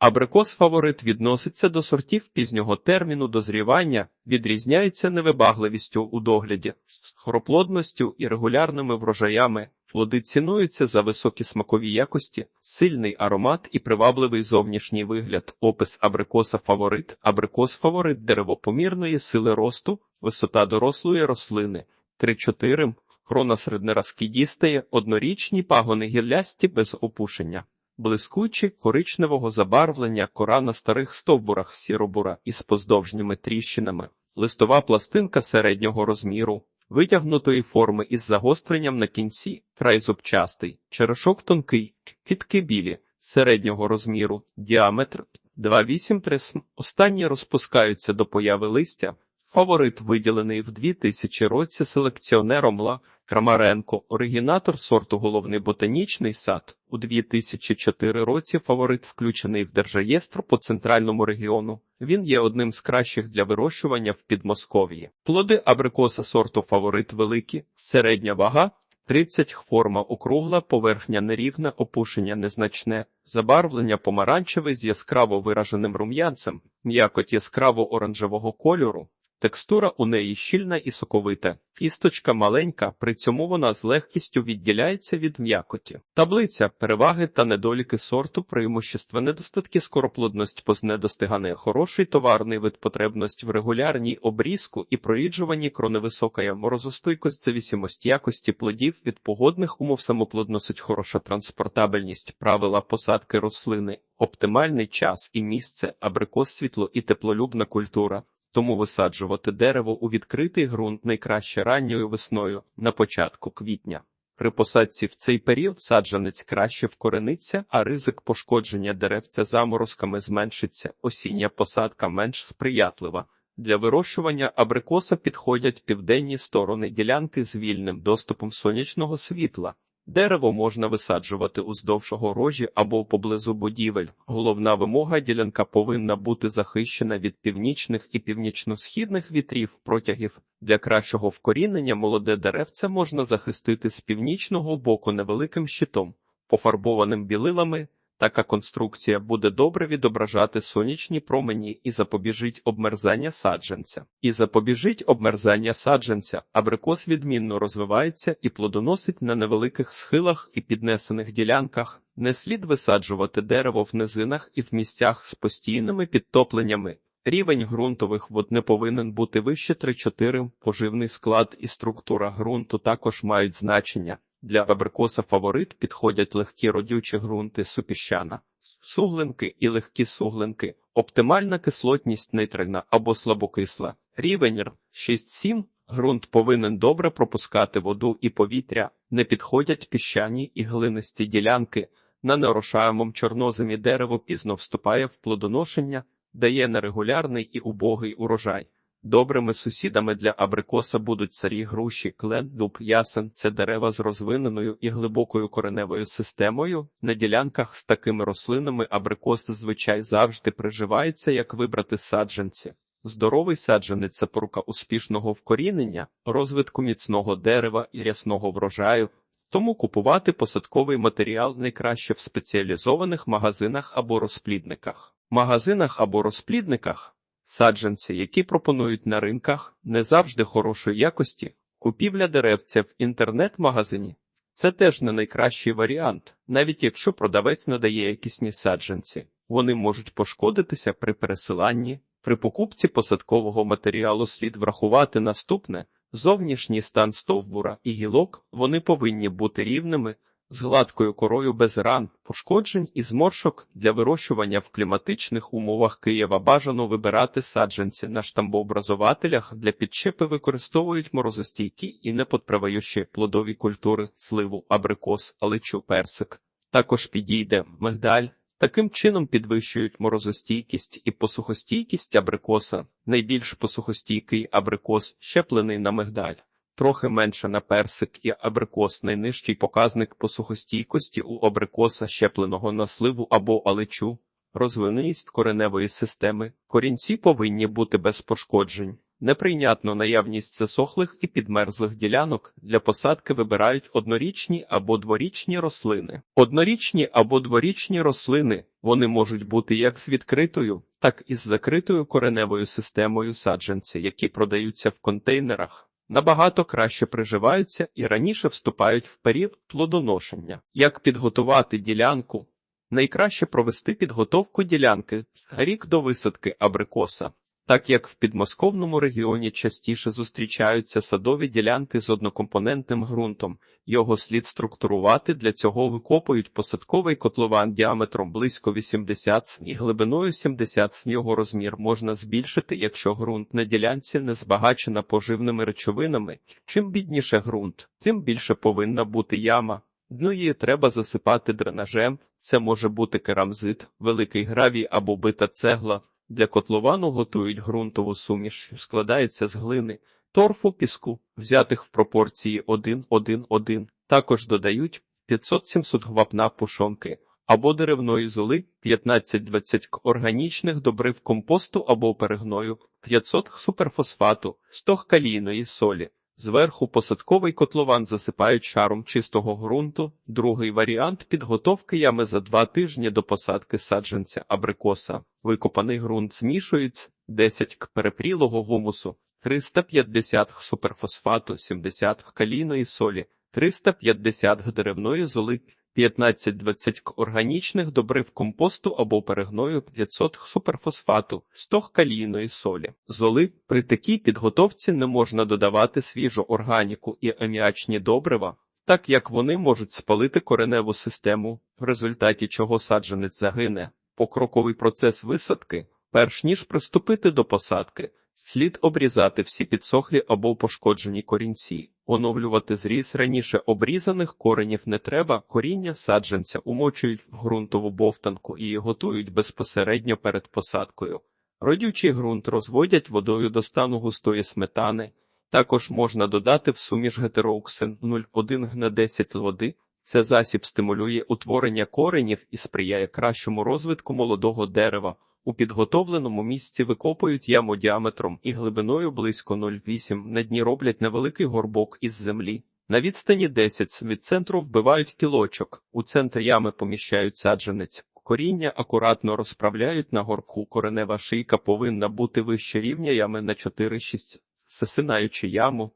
Абрикос фаворит відноситься до сортів пізнього терміну дозрівання, відрізняється невибагливістю у догляді, хороплодністю і регулярними врожаями. Плоди цінуються за високі смакові якості, сильний аромат і привабливий зовнішній вигляд. Опис абрикоса фаворит. Абрикос фаворит деревопомірної сили росту, висота дорослої рослини 3-4, крона середнеразкидістає, однорічні пагони гіллясті без опушення. Блискучі коричневого забарвлення кора на старих стовбурах сіробура із поздовжніми тріщинами, листова пластинка середнього розміру, витягнутої форми із загостренням на кінці, край зубчастий, черешок тонкий, кітки білі, середнього розміру, діаметр 2,8 см. Останні розпускаються до появи листя. Фаворит виділений в 2000 році селекціонером Ла Крамаренко, оригінатор сорту Головний ботанічний сад. У 2004 році фаворит включений в держреєстр по центральному регіону. Він є одним з кращих для вирощування в Підмосков'ї. Плоди абрикоса сорту фаворит великі, середня вага 30 форма округла, поверхня нерівна, опушення незначне, забарвлення помаранчеве з яскраво вираженим рум'янцем, м'якоть яскраво оранжевого кольору. Текстура у неї щільна і соковита, кісточка маленька, при цьому вона з легкістю відділяється від м'якоті. Таблиця переваги та недоліки сорту, преимущества недостатки скороплодність познедостигане, хороший товарний вид потребність в регулярній обрізку і проїджуванні кроневисокая морозостойкость зависимость якості плодів від погодних умов самоплодносить хороша транспортабельність, правила посадки рослини, оптимальний час і місце, абрикос світло і теплолюбна культура. Тому висаджувати дерево у відкритий ґрунт найкраще ранньою весною на початку квітня. При посадці в цей період саджанець краще вкорениться, а ризик пошкодження деревця заморозками зменшиться, осіння посадка менш сприятлива. Для вирощування абрикоса підходять південні сторони ділянки з вільним доступом сонячного світла. Дерево можна висаджувати уздовж огорожі або поблизу будівель. Головна вимога ділянка повинна бути захищена від північних і північно-східних вітрів протягів. Для кращого вкорінення молоде деревце можна захистити з північного боку невеликим щитом, пофарбованим білилами. Така конструкція буде добре відображати сонячні промені і запобіжить обмерзання саджанця. І запобіжить обмерзання саджанця, абрикос відмінно розвивається і плодоносить на невеликих схилах і піднесених ділянках. Не слід висаджувати дерево в низинах і в місцях з постійними підтопленнями. Рівень ґрунтових вод не повинен бути вище 3-4, поживний склад і структура ґрунту також мають значення. Для абрикоса фаворит підходять легкі родючі ґрунти супіщана, суглинки і легкі суглинки, оптимальна кислотність нейтральна або слабокисла. Рівень Р 6-7 ґрунт повинен добре пропускати воду і повітря, не підходять піщані і глинисті ділянки. На нерошаємому чорноземі дерево пізно вступає в плодоношення, дає нерегулярний і убогий урожай. Добрими сусідами для абрикоса будуть царі груші, клен, дуб, ясен. Це дерева з розвиненою і глибокою кореневою системою. На ділянках з такими рослинами абрикос зазвичай завжди приживається, як вибрати саджанці. Здоровий саджанець це порука успішного вкорінення, розвитку міцного дерева і рясного врожаю. Тому купувати посадковий матеріал найкраще в спеціалізованих магазинах або розплідниках. Магазинах або розплідниках Саджанці, які пропонують на ринках, не завжди хорошої якості, купівля деревця в інтернет-магазині це теж не найкращий варіант, навіть якщо продавець надає якісні саджанці, вони можуть пошкодитися при пересиланні. При покупці посадкового матеріалу слід врахувати наступне зовнішній стан стовбура і гілок, вони повинні бути рівними з гладкою корою без ран, пошкоджень і зморшок для вирощування в кліматичних умовах Києва бажано вибирати саджанці на штамбообразователях для підчепи використовують морозостійкі і неподправаючі плодові культури, сливу, абрикос, аличу, персик. Також підійде мигдаль. Таким чином підвищують морозостійкість і посухостійкість абрикоса. Найбільш посухостійкий абрикос щеплений на мигдаль трохи менше на персик і абрикос найнижчий показник посухостійкості у абрикоса щепленого на сливу або алечу, розвиненість кореневої системи, корінці повинні бути без пошкоджень. Неприйнятно наявність засохлих і підмерзлих ділянок для посадки вибирають однорічні або дворічні рослини. Однорічні або дворічні рослини вони можуть бути як з відкритою, так і з закритою кореневою системою саджанці, які продаються в контейнерах. Набагато краще приживаються і раніше вступають в період плодоношення. Як підготувати ділянку? Найкраще провести підготовку ділянки рік до висадки абрикоса. Так як в підмосковному регіоні частіше зустрічаються садові ділянки з однокомпонентним ґрунтом, його слід структурувати, для цього викопують посадковий котлован діаметром близько 80 см і глибиною 70 см. Його розмір можна збільшити, якщо ґрунт на ділянці не збагачена поживними речовинами. Чим бідніше ґрунт, тим більше повинна бути яма. Дно її треба засипати дренажем, це може бути керамзит, великий гравій або бита цегла. Для котловану готують ґрунтову суміш, що складається з глини, торфу, піску, взятих в пропорції 1-1-1. Також додають 500-700 гвапна пушонки або деревної золи, 15-20 к органічних добрив компосту або перегною, 500 суперфосфату, 100 калійної солі. Зверху посадковий котлован засипають шаром чистого ґрунту. Другий варіант підготовки ями за два тижні до посадки саджанця абрикоса. Викопаний ґрунт змішують 10 к перепрілого гумусу, 350 г суперфосфату, 70 г калійної солі, 350 г деревної золи, 15-20 к органічних добрив компосту або перегною 500 г суперфосфату, 100 г калійної солі. Золи при такій підготовці не можна додавати свіжу органіку і аміачні добрива, так як вони можуть спалити кореневу систему, в результаті чого саджанець загине. Покроковий процес висадки, перш ніж приступити до посадки, слід обрізати всі підсохлі або пошкоджені корінці. Оновлювати зріз раніше обрізаних коренів не треба, коріння саджанця умочують в ґрунтову бовтанку і готують безпосередньо перед посадкою. Родючий ґрунт розводять водою до стану густої сметани. Також можна додати в суміш гетероуксин 0,1 г 10 води. Це засіб стимулює утворення коренів і сприяє кращому розвитку молодого дерева. У підготовленому місці викопують яму діаметром і глибиною близько 0,8 на дні роблять невеликий горбок із землі. На відстані 10 від центру вбивають кілочок. У центр ями поміщають саджанець. Коріння акуратно розправляють на горбку. Коренева шийка повинна бути вище рівня ями на 4-6. Засинаючи яму,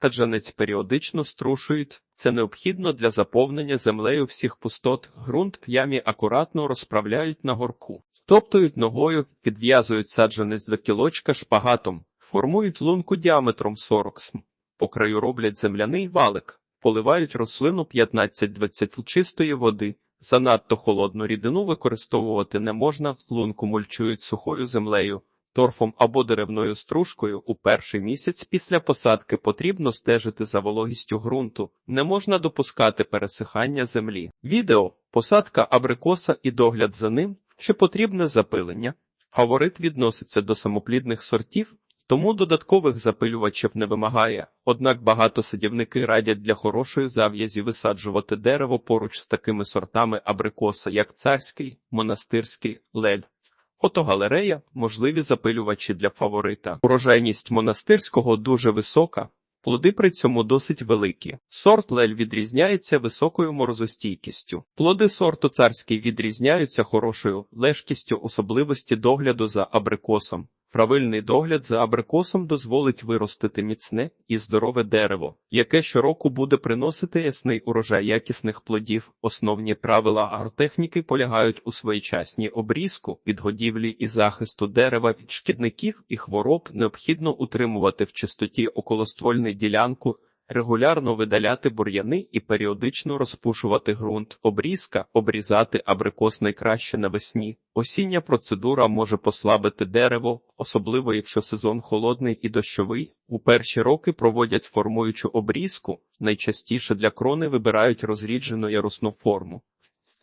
саджанець періодично струшують. Це необхідно для заповнення землею всіх пустот. Ґрунт в ямі акуратно розправляють на горку. Топтують ногою, підв'язують саджанець до кілочка шпагатом, формують лунку діаметром 40 см. По краю роблять земляний валик, поливають рослину 15-20 чистої води. Занадто холодну рідину використовувати не можна, лунку мульчують сухою землею, торфом або деревною стружкою. У перший місяць після посадки потрібно стежити за вологістю ґрунту, не можна допускати пересихання землі. Відео посадка абрикоса і догляд за ним. Чи потрібне запилення? Фаворит відноситься до самоплідних сортів, тому додаткових запилювачів не вимагає. Однак багато садівники радять для хорошої зав'язі висаджувати дерево поруч з такими сортами абрикоса, як царський, монастирський, лель. Фотогалерея можливі запилювачі для фаворита. Урожайність монастирського дуже висока. Плоди при цьому досить великі. Сорт лель відрізняється високою морозостійкістю. Плоди сорту царський відрізняються хорошою лежкістю особливості догляду за абрикосом. Правильний догляд за абрикосом дозволить виростити міцне і здорове дерево, яке щороку буде приносити ясний урожай якісних плодів. Основні правила агротехніки полягають у своєчасній обрізку, підгодівлі і захисту дерева від шкідників і хвороб. Необхідно утримувати в чистоті околоствольну ділянку. Регулярно видаляти бур'яни і періодично розпушувати ґрунт, обрізка, обрізати абрикос найкраще навесні. Осіння процедура може послабити дерево, особливо якщо сезон холодний і дощовий. У перші роки проводять формуючу обрізку, найчастіше для крони вибирають розріджену ярусну форму.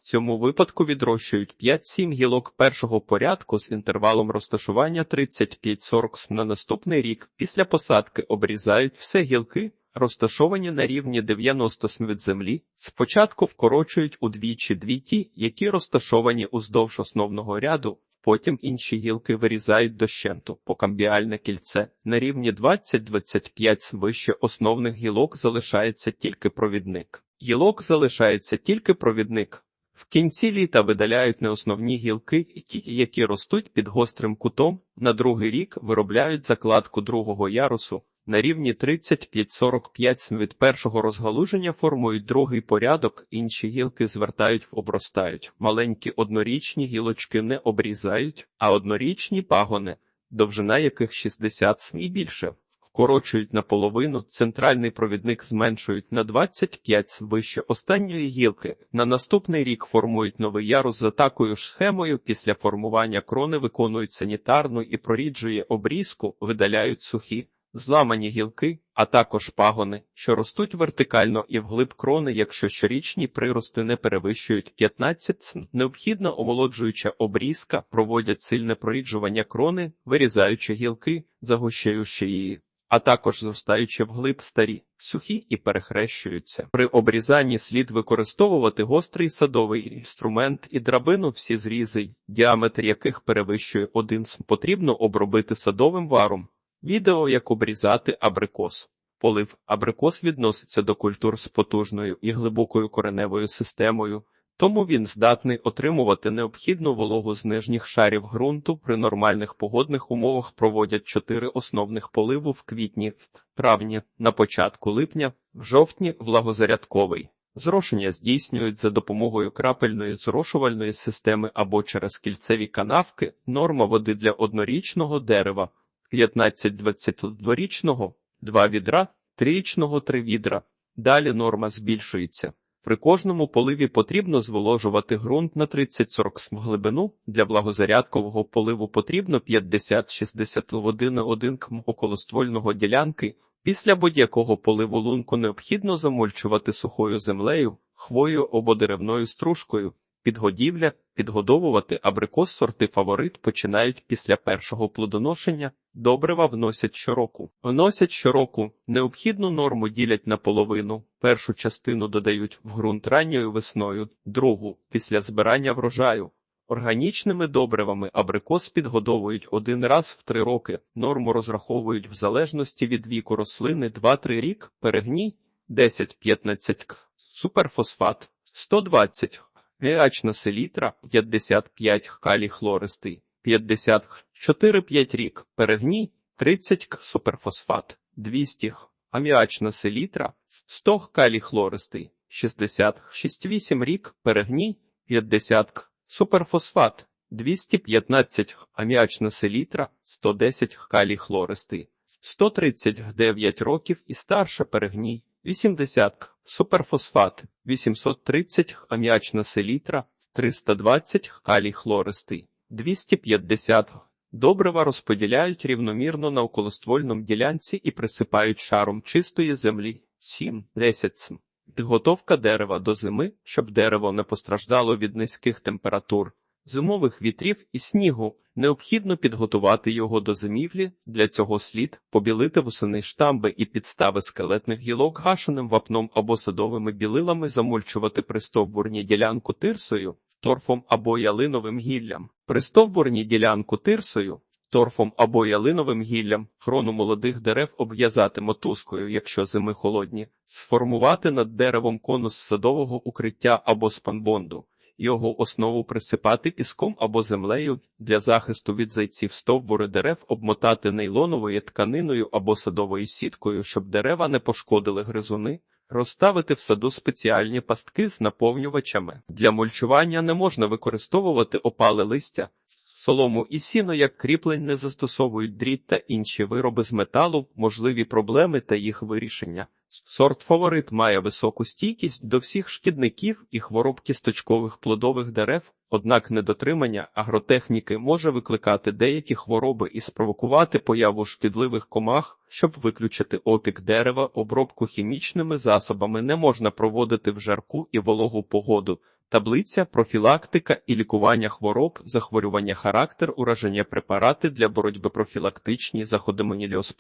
В цьому випадку відрощують 5-7 гілок першого порядку з інтервалом розташування 35-40 см на наступний рік. Після посадки обрізають все гілки розташовані на рівні 90 см від землі, спочатку вкорочують удвічі дві ті, які розташовані уздовж основного ряду, Потім інші гілки вирізають дощенту по камбіальне кільце. На рівні 20-25 вище основних гілок залишається тільки провідник. Гілок залишається тільки провідник. В кінці літа видаляють неосновні гілки, ті, які ростуть під гострим кутом. На другий рік виробляють закладку другого ярусу. На рівні 35-45 від першого розгалуження формують другий порядок, інші гілки звертають в обростають. Маленькі однорічні гілочки не обрізають, а однорічні пагони, довжина яких 60 см і більше. Вкорочують наполовину, центральний провідник зменшують на 25 см вище останньої гілки. На наступний рік формують новий ярус за такою ж схемою. Після формування крони виконують санітарну і проріджує обрізку, видаляють сухі, зламані гілки, а також пагони, що ростуть вертикально і вглиб крони, якщо щорічні прирости не перевищують 15 см. Необхідна омолоджуюча обрізка, проводять сильне проріджування крони, вирізаючи гілки, загущаючи її. А також зростаючи вглиб старі, сухі і перехрещуються. При обрізанні слід використовувати гострий садовий інструмент і драбину всі зрізи, діаметр яких перевищує 1 см. Потрібно обробити садовим варом. Відео як обрізати абрикос. Полив абрикос відноситься до культур з потужною і глибокою кореневою системою, тому він здатний отримувати необхідну вологу з нижніх шарів ґрунту. При нормальних погодних умовах проводять чотири основних поливу в квітні, в травні, на початку липня, в жовтні влагозарядковий. Зрошення здійснюють за допомогою крапельної зрошувальної системи або через кільцеві канавки. Норма води для однорічного дерева 15-22-річного – 2 відра, 3-річного – 3 відра. Далі норма збільшується. При кожному поливі потрібно зволожувати ґрунт на 30-40 см глибину. Для благозарядкового поливу потрібно 50-60 води на 1 км околоствольного ділянки. Після будь-якого поливу лунку необхідно замульчувати сухою землею, хвою або деревною стружкою. Підгодівля, підгодовувати абрикос сорти фаворит починають після першого плодоношення. Добрива вносять щороку. Вносять щороку. Необхідну норму ділять на половину. Першу частину додають в ґрунт ранньою весною, другу після збирання врожаю. Органічними добривами абрикос підгодовують один раз в три роки. Норму розраховують в залежності від віку рослини 2-3 рік, перегній 10-15 к, суперфосфат 120 Геачна селітра 55 калій хлористий, 50 4-5 рік, перегній 30 к суперфосфат, 200 х, аміачна селітра 100 калій хлористий, 60 6-8 рік, перегній 50 к суперфосфат, 215 х, аміачна селітра 110 калій хлористий, 139 років і старше перегній 80 к суперфосфат, 830 аміачна селітра, 320 калій хлористий, 250 Добрива розподіляють рівномірно на околоствольному ділянці і присипають шаром чистої землі 7-10 см. Підготовка дерева до зими, щоб дерево не постраждало від низьких температур, зимових вітрів і снігу. Необхідно підготувати його до зимівлі, для цього слід побілити восени штамби і підстави скелетних гілок гашеним вапном або садовими білилами, замульчувати пристовбурні ділянку тирсою, торфом або ялиновим гіллям. Пристовбурні ділянку тирсою, торфом або ялиновим гіллям, хрону молодих дерев обв'язати мотузкою, якщо зими холодні, сформувати над деревом конус садового укриття або спанбонду його основу присипати піском або землею для захисту від зайців стовбури дерев, обмотати нейлоновою тканиною або садовою сіткою, щоб дерева не пошкодили гризуни. Розставити в саду спеціальні пастки з наповнювачами. Для мульчування не можна використовувати опале листя, солому і сіно як кріплень не застосовують дріт та інші вироби з металу, можливі проблеми та їх вирішення. Сорт фаворит має високу стійкість до всіх шкідників і хвороб кісточкових плодових дерев, однак недотримання агротехніки може викликати деякі хвороби і спровокувати появу шкідливих комах, щоб виключити опік дерева, обробку хімічними засобами не можна проводити в жарку і вологу погоду. Таблиця профілактика і лікування хвороб, захворювання характер, ураження препарати для боротьби профілактичні заходи Меніліос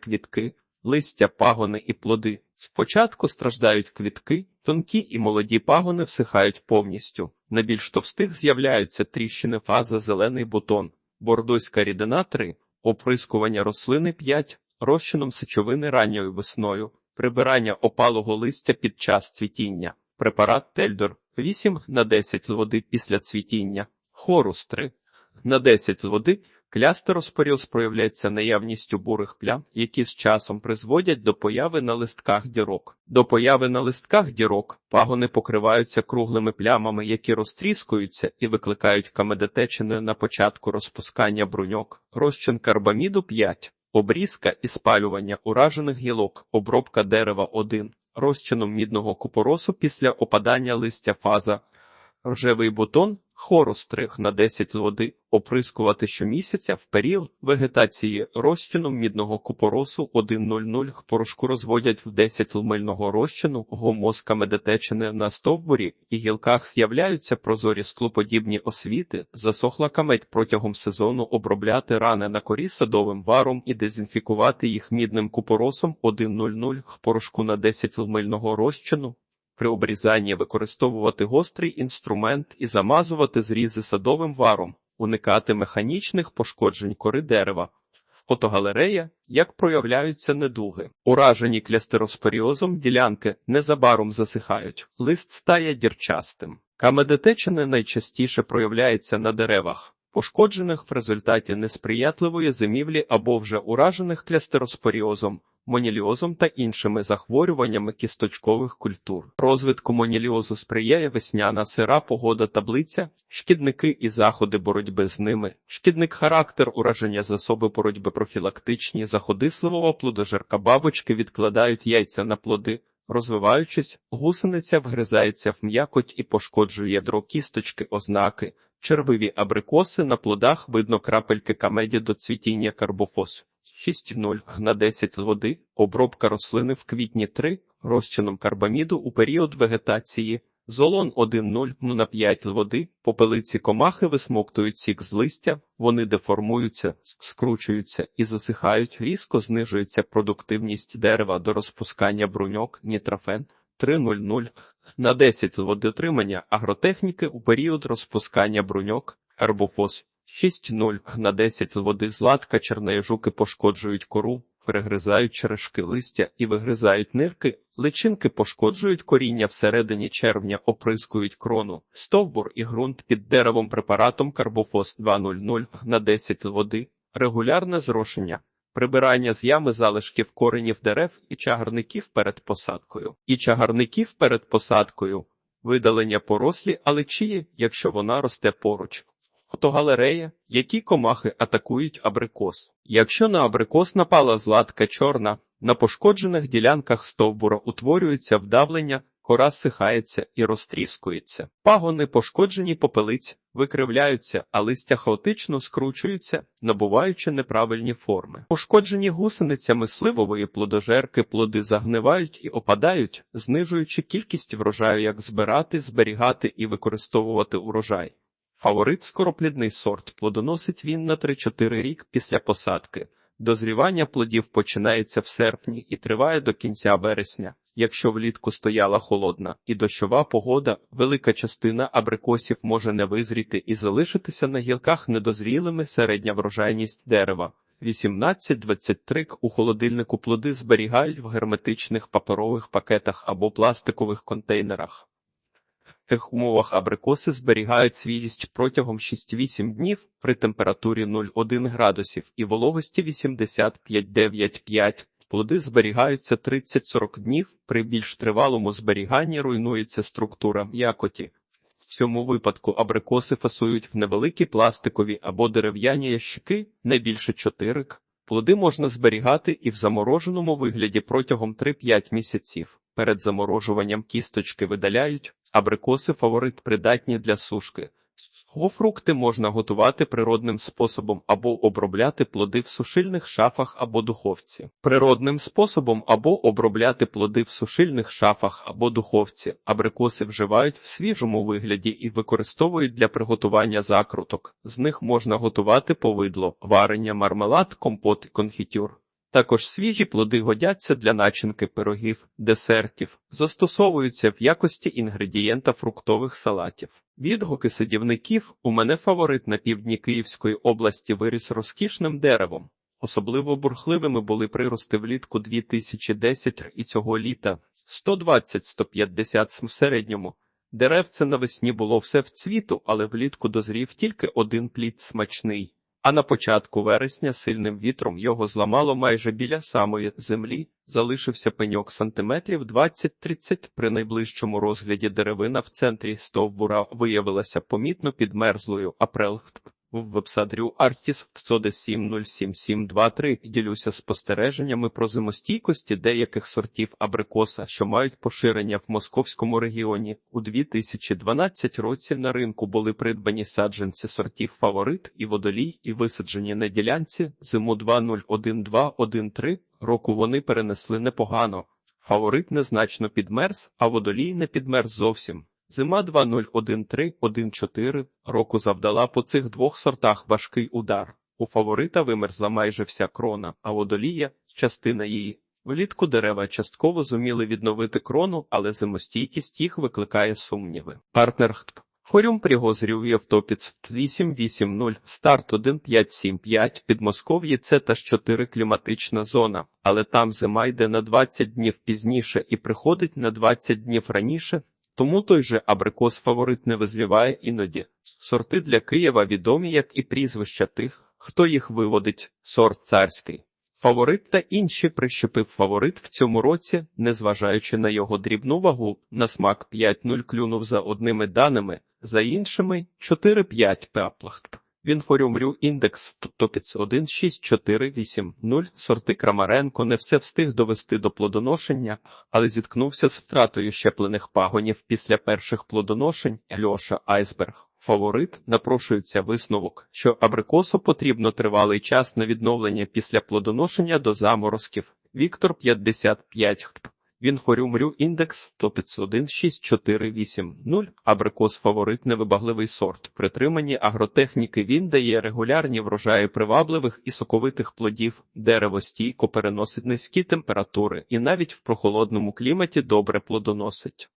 квітки. Листя, пагони і плоди. Спочатку страждають квітки, тонкі і молоді пагони всихають повністю. На більш товстих з'являються тріщини фаза зелений бутон, бордоська рідина 3, оприскування рослини 5, розчином сечовини ранньою весною, прибирання опалого листя під час цвітіння, препарат Тельдор. 8 на 10 води після цвітіння, хорус 3 на 10 води. Клястероспоріоз проявляється наявністю бурих плям, які з часом призводять до появи на листках дірок. До появи на листках дірок пагони покриваються круглими плямами, які розтріскуються і викликають камедотечини на початку розпускання бруньок. Розчин карбаміду 5. Обрізка і спалювання уражених гілок, обробка дерева 1. Розчином мідного купоросу після опадання листя фаза. Рожевий бутон хорус 3 на 10 води оприскувати щомісяця в період вегетації розчином мідного купоросу 1,00 порошку розводять в 10 мильного розчину гомоска медотечини на стовбурі і гілках з'являються прозорі склоподібні освіти, засохла камедь протягом сезону обробляти рани на корі садовим варом і дезінфікувати їх мідним купоросом 1,00 порошку на 10 мильного розчину при обрізанні використовувати гострий інструмент і замазувати зрізи садовим варом, уникати механічних пошкоджень кори дерева. Фотогалерея, як проявляються недуги. Уражені клястероспоріозом ділянки незабаром засихають, лист стає дірчастим. Камедотечини найчастіше проявляється на деревах, пошкоджених в результаті несприятливої зимівлі або вже уражених клястероспоріозом, моніліозом та іншими захворюваннями кісточкових культур. Розвитку моніліозу сприяє весняна сира погода таблиця, шкідники і заходи боротьби з ними, шкідник характер ураження засоби боротьби профілактичні, заходи сливого плодожерка бабочки відкладають яйця на плоди. Розвиваючись, гусениця вгризається в м'якоть і пошкоджує ядро кісточки ознаки, червиві абрикоси на плодах видно крапельки камеді до цвітіння карбофос. 6,0 на 10 води, обробка рослини в квітні 3, розчином карбаміду у період вегетації, золон 1,0 на 5 води, попелиці комахи висмоктують сік з листя, вони деформуються, скручуються і засихають, різко знижується продуктивність дерева до розпускання бруньок, нітрофен 3,00 на 10 водотримання агротехніки у період розпускання бруньок, ербофос 6,0 на 10 води златка чернеї жуки пошкоджують кору, перегризають черешки листя і вигризають нирки, личинки пошкоджують коріння всередині червня, оприскують крону, стовбур і ґрунт під деревом препаратом карбофос 2,00 на 10 води, регулярне зрошення. Прибирання з ями залишків коренів дерев і чагарників перед посадкою, і чагарників перед посадкою, видалення порослі алечії, якщо вона росте поруч. Фотогалерея, які комахи атакують абрикос. Якщо на абрикос напала златка чорна, на пошкоджених ділянках стовбура утворюється вдавлення, кора сихається і розтріскується. Пагони пошкоджені попелиць, викривляються, а листя хаотично скручуються, набуваючи неправильні форми. Пошкоджені гусеницями сливової плодожерки плоди загнивають і опадають, знижуючи кількість врожаю, як збирати, зберігати і використовувати урожай. Фаворит скороплідний сорт плодоносить він на 3-4 рік після посадки. Дозрівання плодів починається в серпні і триває до кінця вересня. Якщо влітку стояла холодна і дощова погода, велика частина абрикосів може не визріти і залишитися на гілках недозрілими середня врожайність дерева. 18-23 к у холодильнику плоди зберігають в герметичних паперових пакетах або пластикових контейнерах. Тих умовах абрикоси зберігають свіжість протягом 6-8 днів при температурі 0,1 градусів і вологості 85,95. Плоди зберігаються 30-40 днів, при більш тривалому зберіганні руйнується структура м'якоті. В цьому випадку абрикоси фасують в невеликі пластикові або дерев'яні ящики, не більше 4 к. Плоди можна зберігати і в замороженому вигляді протягом 3-5 місяців. Перед заморожуванням кісточки видаляють, абрикоси фаворит придатні для сушки. Гофрукти можна готувати природним способом або обробляти плоди в сушильних шафах або духовці. Природним способом або обробляти плоди в сушильних шафах або духовці. Абрикоси вживають в свіжому вигляді і використовують для приготування закруток. З них можна готувати повидло, варення, мармелад, компот і конфітюр. Також свіжі плоди годяться для начинки пирогів, десертів, застосовуються в якості інгредієнта фруктових салатів. Відгуки садівників у мене фаворит на півдні Київської області виріс розкішним деревом. Особливо бурхливими були прирости влітку 2010 і цього літа 120-150 в середньому. Деревце навесні було все в цвіту, але влітку дозрів тільки один плід смачний. А на початку вересня сильним вітром його зламало майже біля самої землі, залишився пеньок сантиметрів 20-30. При найближчому розгляді деревина в центрі стовбура виявилася помітно підмерзлою, а прелхт в вебсадрю Artis 07723 ділюся спостереженнями про зимостійкості деяких сортів абрикоса, що мають поширення в московському регіоні. У 2012 році на ринку були придбані саджанці сортів фаворит і водолій, і висаджені на ділянці зиму 201213 року вони перенесли непогано. Фаворит незначно підмерз, а водолій не підмерз зовсім. Зима 2013-14 року завдала по цих двох сортах важкий удар. У фаворита вимерзла майже вся крона, а водолія – частина її. Влітку дерева частково зуміли відновити крону, але зимостійкість їх викликає сумніви. Партнер ХТП. Хорюм Пригозрів Євтопіц 880, старт 1575, Підмосков'ї це та 4 кліматична зона, але там зима йде на 20 днів пізніше і приходить на 20 днів раніше, тому той же абрикос фаворит не визвіває іноді. Сорти для Києва відомі, як і прізвища тих, хто їх виводить, сорт царський. Фаворит та інші прищепив фаворит в цьому році, незважаючи на його дрібну вагу, на смак 5-0 клюнув за одними даними, за іншими 4-5 пеплахт. Він форюмрю індекс топіц 16480. Сорти Крамаренко не все встиг довести до плодоношення, але зіткнувся з втратою щеплених пагонів після перших плодоношень. Льоша Айсберг. Фаворит напрошується висновок, що абрикосу потрібно тривалий час на відновлення після плодоношення до заморозків. Віктор 55 він хорюмрю індекс 1516480. Абрикос фаворит невибагливий сорт. Притримані агротехніки він дає регулярні врожаї привабливих і соковитих плодів. Дерево стійко переносить низькі температури і навіть в прохолодному кліматі добре плодоносить.